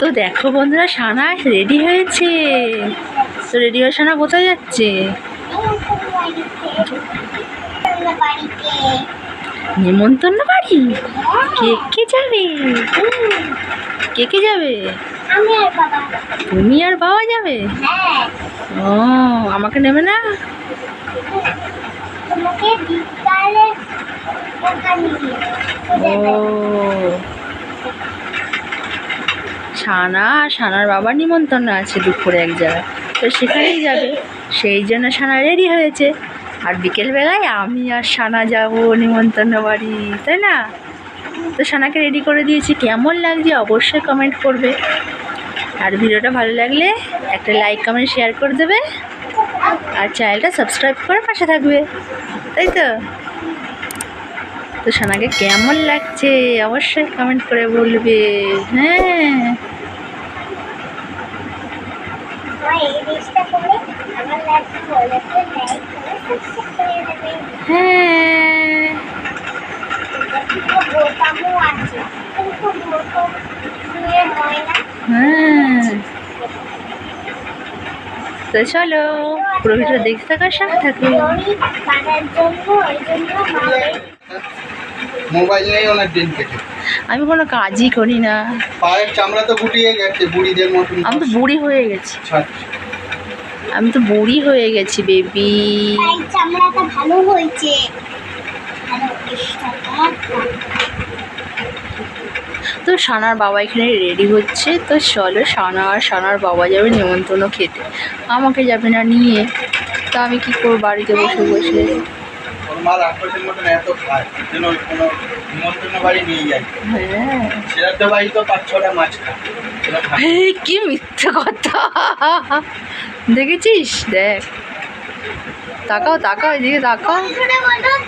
তো দেখো বন্ধুরা সানা রেডি হয়েছে। তো রেডি হয়ে সানা কোথায় যাচ্ছে? নিমন্ত্রণ বাড়ি? কে কে যাবে? কে কে যাবে? তুমি আর বাবা যাবে? ও, আমাকে নেবে না? তোমাকে বিকালে ওখানে সানা আর সানার বাবার নিমন্ত্রণ আছে দুপুরে এক জায়গায়। তো সেখানেই যাবে। সেই জন্য সানা রেডি হয়েছে। আর বিকেলবেলায় আমি আর সানা যাব নিমন্ত্রণ বাড়ি, তাই না? তো সানাকে রেডি করে দিয়েছি। কেমন লাগছে অবশ্যই কমেন্ট করবে। আর ভিডিওটা ভালো লাগলে একটা লাইক কমেন্ট শেয়ার করে দেবে। আর চ্যানেলটা সাবস্ক্রাইব করে পাশে থাকবে, তাই তো? তো সোনাকে কেমন লাগছে? অবশ্যই কমেন্ট করে বলবে। হ্যাঁ। হ্যাঁ। হয়। চলো। পুরো ভিডিও দেখতে থাকার সাথে মায়ের মোবাইল নেই অনেক দিন থেকে আমি কোনো কাজই করি না। পায়ের চামড়া তো গুটিয়ে গেছে বুড়িদের মতন। আমি তো বুড়ি হয়ে গেছি। ছাড়ছে। আমি তো বুড়ি হয়ে গেছি বেবি। চামড়াটা ভালো হয়েছে। সানার বাবা এখানে রেডি হচ্ছে। তো চলো সানা আর সানার বাবা যাবে নিমন্ত্রণ খেতে। আমাকে যাবে না নিয়ে। তো আমি কি করব? বাড়িতে বসে বসে। হ্যাঁ। সেরাদ্দ বাড়ি তো পাঁচ ছটা মাছ খায়। সেটা খায়। এই, কি মিথ্যে কথা। দেখেছিস? দেখ। তাকাও তাকাও এদিকে তাকাও।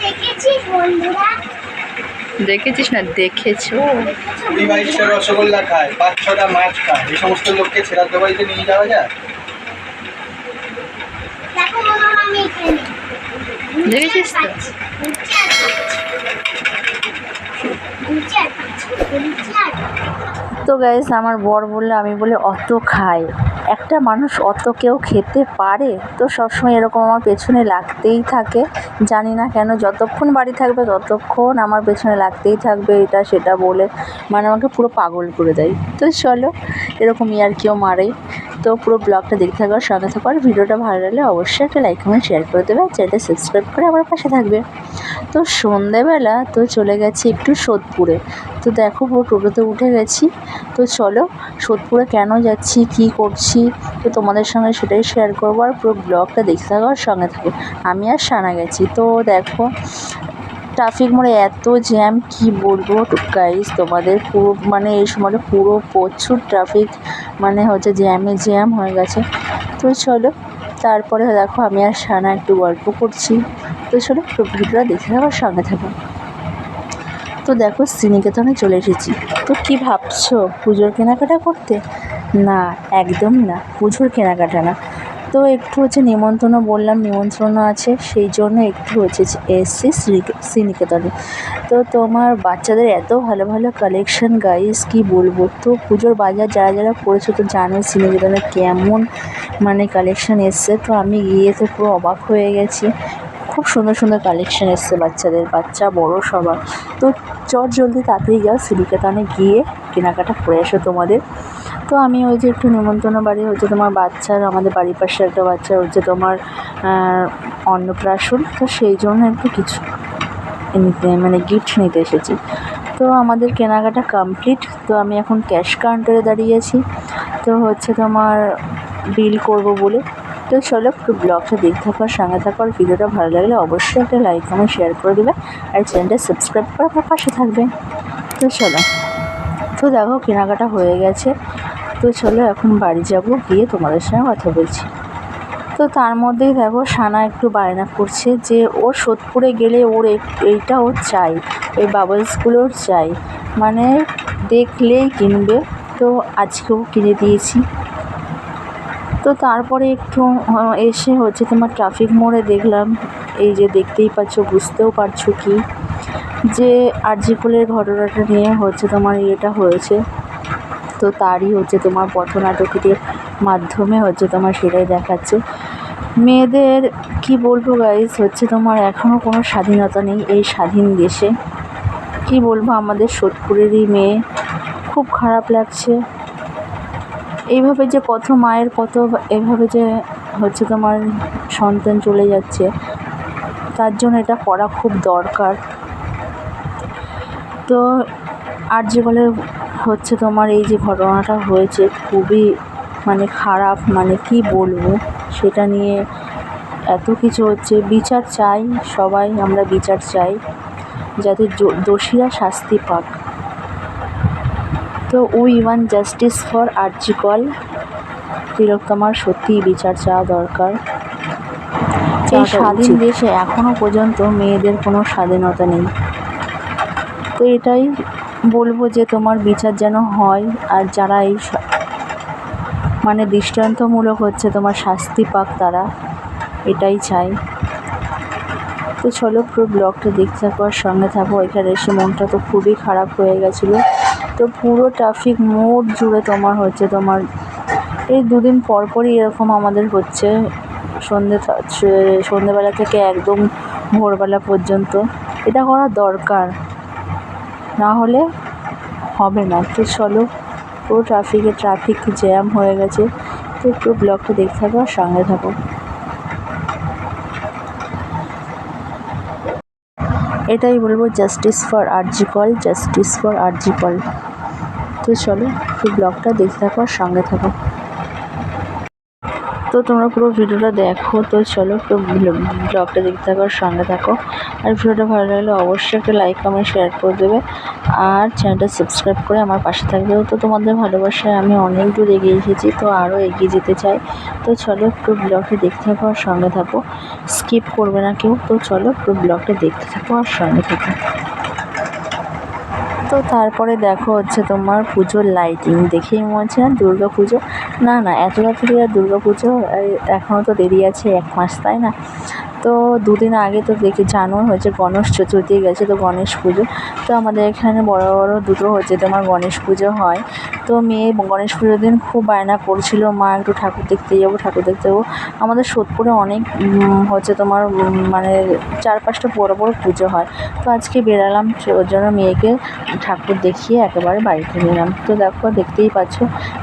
দেখেছিস বন্ধুরা? দেখেছিস না? দেখেছ। কুড়ি বাইশটা রসগোল্লা খায় পাঁচ ছটা মাছ খায় এই সমস্ত লোককে সেরাদ্দ বাড়িতে নিয়ে যাওয়া যায়? দেখেছিস তো? গাইস আমার বর বললে আমি বলে অত খাই। একটা মানুষ অত কেউ খেতে পারে? তো সবসময় এরকম আমার পেছনে লাগতেই থাকে। জানি না কেন, যতক্ষণ বাড়ি থাকবে ততক্ষণ আমার পেছনে লাগতেই থাকবে এটা সেটা বলে। মানে আমাকে পুরো পাগল করে দেয়। তো চলো এরকম ইয়ার কেউ মারে। তো পুরো ব্লগটা দেখতে থাকার সঙ্গে থাকো। আর ভিডিওটা ভালো লাগলে অবশ্যই একটা লাইক কমেন্ট শেয়ার করে দেবে। আর চ্যানেলটা সাবস্ক্রাইব করে আমার পাশে থাকবে। তো সন্ধেবেলা তো চলে গেছি একটু সোদপুরে। তো দেখো পুরো টোটোতে উঠে গেছি। তো চলো সোদপুরে কেন যাচ্ছি, কি করছি, তো তোমাদের সঙ্গে সেটাই শেয়ার করব আর পুরো ব্লগটা দেখতে থাকো আর সঙ্গে থাকো। আমি আর সানা গেছি। তো দেখো ট্রাফিক মোড়ে এত জ্যাম কি বলব? গাইস তোমাদের পুরো মানে এই সময়টা পুরো প্রচুর ট্রাফিক মানে হচ্ছে জ্যামে জ্যাম হয়ে গেছে। তো চলো, তারপরে দেখো আমি আর সানা একটু গল্প করছি। তো চলো পুরো ভিডিওটা দেখতে থাকো সঙ্গে থাকো। তো দেখো শ্রীনিকেতনে চলে এসেছি। তো কি ভাবছ? পুজোর কেনাকাটা করতে? না, একদম না, পুজোর কেনাকাটা না। তো একটু হচ্ছে নিমন্ত্রণ বললাম নিমন্ত্রণ আছে, সেই জন্য একটু হচ্ছে এসছি শ্রী- শ্রীনিকেতনে। তো তোমার বাচ্চাদের এত ভালো ভালো কালেকশন গাইস কি বলব? তো পুজোর বাজার যারা যারা করেছ তো জানো শ্রীনিকেতনে কেমন মানে কালেকশন এসছে। তো আমি গিয়ে তো পুরো অবাক হয়ে গেছি। খুব সুন্দর সুন্দর কালেকশন এসছে বাচ্চাদের, বাচ্চা, বড় সবার। তো চট জলদি তাড়াতাড়ি যাও সিলিকেতানে গিয়ে কেনাকাটা করে এসো তোমাদের। তো আমি ওই যে একটু নিমন্ত্রণ বাড়ি হচ্ছে তোমার বাচ্চার, আমাদের বাড়ির পাশে একটা বাচ্চা হচ্ছে তোমার অন্নপ্রাশন। তো সেই জন্য একটু কিছু মানে গিফট নিতে এসেছি। তো আমাদের কেনাকাটা কমপ্লিট তো আমি এখন ক্যাশ কাউন্টারে দাঁড়িয়েছি তো হচ্ছে তোমার বিল করব বলে। তো চলো একটু ব্লগটা দেখতে থাকো আর সঙ্গে থাকো আর ভিডিওটা ভালো লাগলে অবশ্যই একটা লাইক কমেন্ট শেয়ার করে দেবে আর চ্যানেলটা সাবস্ক্রাইব করে আমার পাশে থাকবে। তো চলো। তো দেখো কেনাকাটা হয়ে গেছে। তো চলো এখন বাড়ি যাব, গিয়ে তোমাদের সঙ্গে কথা বলছি। তো তার মধ্যেই দেখো সানা একটু বায়না করছে যে ওর সোদপুরে গেলে ওর এই- এইটা ওর চাই ওই বাবলসগুলোর চাই। মানে দেখলেই কিনবে। তো আজকেও কিনে দিয়েছি। তো তারপরে একটু এসে হচ্ছে তোমার ট্রাফিক মোড়ে দেখলাম। এই যে দেখতেই পাচ্ছ, বুঝতেও পারছ কি? যে আরজিকুলের ঘটনাটা নিয়ে হচ্ছে তোমার ইয়েটা হয়েছে। তো তারই হচ্ছে তোমার পথনাটকের মাধ্যমে হচ্ছে তোমার সেটাই দেখাচ্ছে। মেয়েদের কি বলব গাইস হচ্ছে তোমার এখনও কোনো স্বাধীনতা নেই এই স্বাধীন দেশে। কি বলব, আমাদের সোদপুরেরই মেয়ে। খুব খারাপ লাগছে। এইভাবে যে কত মায়ের কত এভাবে যে হচ্ছে তোমার সন্তান চলে যাচ্ছে, তার জন্য এটা করা খুব দরকার। তো আরজিকলের হচ্ছে তোমার এই যে ঘটনাটা হয়েছে, খুবই মানে খারাপ মানে কি বলব? সেটা নিয়ে এত কিছু হচ্ছে। বিচার চাই সবাই, আমরা বিচার চাই, যাতে দোষীরা শাস্তি পাক। তো we want justice for RG Kar. তিলোত্তমার সত্যিই বিচার চাওয়া দরকার। এই স্বাধীন দেশে এখনও পর্যন্ত মেয়েদের কোনো স্বাধীনতা নেই। তো এটাই বলব যে তোমার বিচার যেন হয় আর যারা এই মানে দৃষ্টান্তমূলক হচ্ছে তোমার শাস্তি পাক তারা এটাই চাই। তো চলো পুরো ব্লগটা দেখতে থাকো আর সঙ্গে থাকো। এখানে এসে মনটা তো খুবই খারাপ হয়ে গেছিল। তো পুরো ট্রাফিক মোড় জুড়ে তোমার হচ্ছে তোমার, এই দুদিন পর পরই এরকম আমাদের হচ্ছে সন্ধে সন্ধেবেলা থেকে একদম ভোরবেলা পর্যন্ত। এটা করা দরকার। না হলে হবে না। তো চলো, পুরো ট্রাফিকে ট্রাফিক জ্যাম হয়ে গেছে। তো একটু ব্লগটা দেখতে থাকো আর সঙ্গে থাকো। এটাই বলব justice for RG Kar justice for RG Kar তো চলো ব্লগটা দেখতে থাকো আর সঙ্গে থাকো। তো তোমরা পুরো ভিডিওটা দেখো, তো চলো পুরো ব্লগটা দেখতে থাকো আর সঙ্গে থাকো। আর ভিডিওটা ভালো লাগলে অবশ্যই একটা লাইক কমেন্ট শেয়ার করে দেবে। আর চ্যানেলটা সাবস্ক্রাইব করে আমার পাশে থাকবে। তো তোমাদের ভালোবাসায় আমি অনেক দূর এগিয়ে এসেছি, তো আরও এগিয়ে যেতে চাই। তো চলো একটু ব্লগটা দেখতে থাকো আর সঙ্গে থাকো। স্কিপ করবে না কেউ। তো চলো একটু ব্লগটা দেখতে থাকো আর সঙ্গে থাকো। তো তারপরে দেখো হচ্ছে তোমার পুজোর লাইটিং দেখেই মনে হচ্ছে না দুর্গা পুজো? না না, এত রাত্রি আর দুর্গা পুজো এখনও তো দেরি আছে এক মাস, তাই না? তো দুদিন আগে তো দেখি জানো হয়েছে গণেশ চতুর্থী গেছে তো গণেশ পুজো। তো আমাদের এখানে বড় বড় দুটো হচ্ছে তোমার গণেশ পুজো হয়। তো মেয়ে গণেশ পুজোর দিন খুব বায়না করছিল, মা, একটু ঠাকুর দেখতে যাব, ঠাকুর দেখতে যাব। আমাদের সোদপুরে অনেক হচ্ছে তোমার মানে চার পাঁচটা বড় বড় পুজো হয়। তো আজকে বেরালাম ওর জন্য মেয়েকে ঠাকুর দেখিয়ে একেবারে বাড়িতে নিলাম তো দেখো, দেখতেই পাচ্ছ,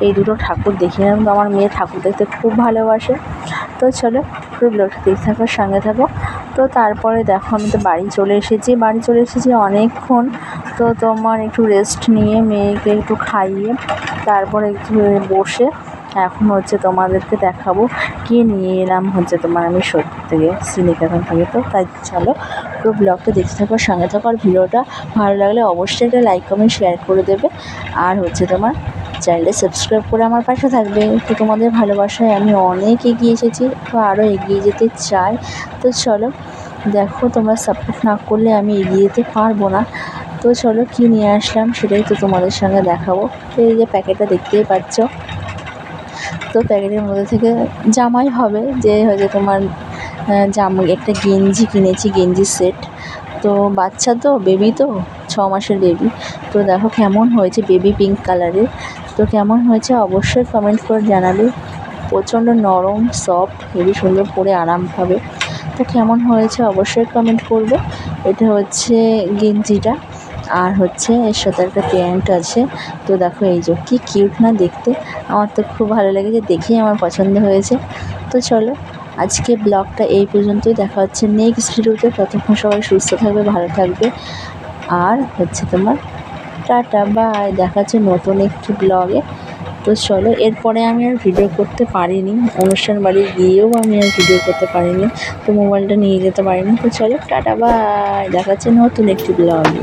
এই দুটো ঠাকুর দেখিয়ে নিলাম। তো আমার মেয়ে ঠাকুর দেখতে খুব ভালোবাসে। তো চলো খুব ব্লগটা দেখতে থাকো, সঙ্গে থাকো। তো তারপরে দেখো, আমি তো বাড়ি চলে এসেছি। বাড়ি চলে এসেছি অনেকক্ষণ। তো তোমার একটু রেস্ট নিয়ে মেয়েকে একটু খাইয়ে তারপরে একটু বসে এখন হচ্ছে তোমাদেরকে দেখাবো কি নিয়ে এলাম হচ্ছে তোমার আমি সত্যি থেকে শ্রীনিকেতন থেকে। তো তাই চলো পুরো ব্লগটা দেখতে থাকো, সঙ্গে থাকো আর ভিডিওটা ভালো লাগলে অবশ্যই একটা লাইক কমেন্ট শেয়ার করে দেবে। আর হচ্ছে তোমার চ্যানেলটা সাবস্ক্রাইব করে আমার পাশে থাকবে। তো তোমাদের ভালোবাসায় আমি অনেক এগিয়ে এসেছি, তো আরও এগিয়ে যেতে চাই। তো চলো দেখো তোমরা সাপোর্ট না করলে আমি এগিয়ে যেতে পারব না। তো চলো কী নিয়ে আসলাম সেটাই তো তোমাদের সঙ্গে দেখাবো। তো এই যে প্যাকেটটা দেখতেই পাচ্ছ। তো প্যাকেটের মধ্যে থেকে জামাই হবে, যে হয়তো তোমার জামা, একটা গেঞ্জি কিনেছি, গেঞ্জি সেট। তো বাচ্চা তো বেবি তো, ছ মাসের বেবি তো দেখো কেমন হয়েছে বেবি পিঙ্ক কালারের তো কেমন হয়েছে অবশ্যই কমেন্ট করে জানাবে। প্রচণ্ড নরম সফট হেবি সুন্দর পরে আরাম পাবে। তো কেমন হয়েছে অবশ্যই কমেন্ট করবে। এটা হচ্ছে গেঞ্জিটা। আর হচ্ছে এর সাথে একটা প্যান্ট আছে। তো দেখো এই যে কী কিউট না দেখতে। আমার তো খুব ভালো লেগেছে দেখেই আমার পছন্দ হয়েছে। তো চলো, আজকে ব্লগটা এই পর্যন্তই। দেখা হচ্ছে নেক্সট ভিডিওতে ততক্ষণ সবাই সুস্থ থাকবে, ভালো থাকবে। আর হচ্ছে তোমার টাটা বাই দেখা হচ্ছে নতুন একটি ব্লগে তো চলো, এরপরে আমি আর ভিডিও করতে পারিনি। অনুষ্ঠান বাড়ি গিয়েও আমি আর ভিডিও করতে পারিনি। তো মোবাইলটা নিয়ে যেতে পারিনি। তো চলো, টাটা বাই দেখা হচ্ছে নতুন একটি ব্লগে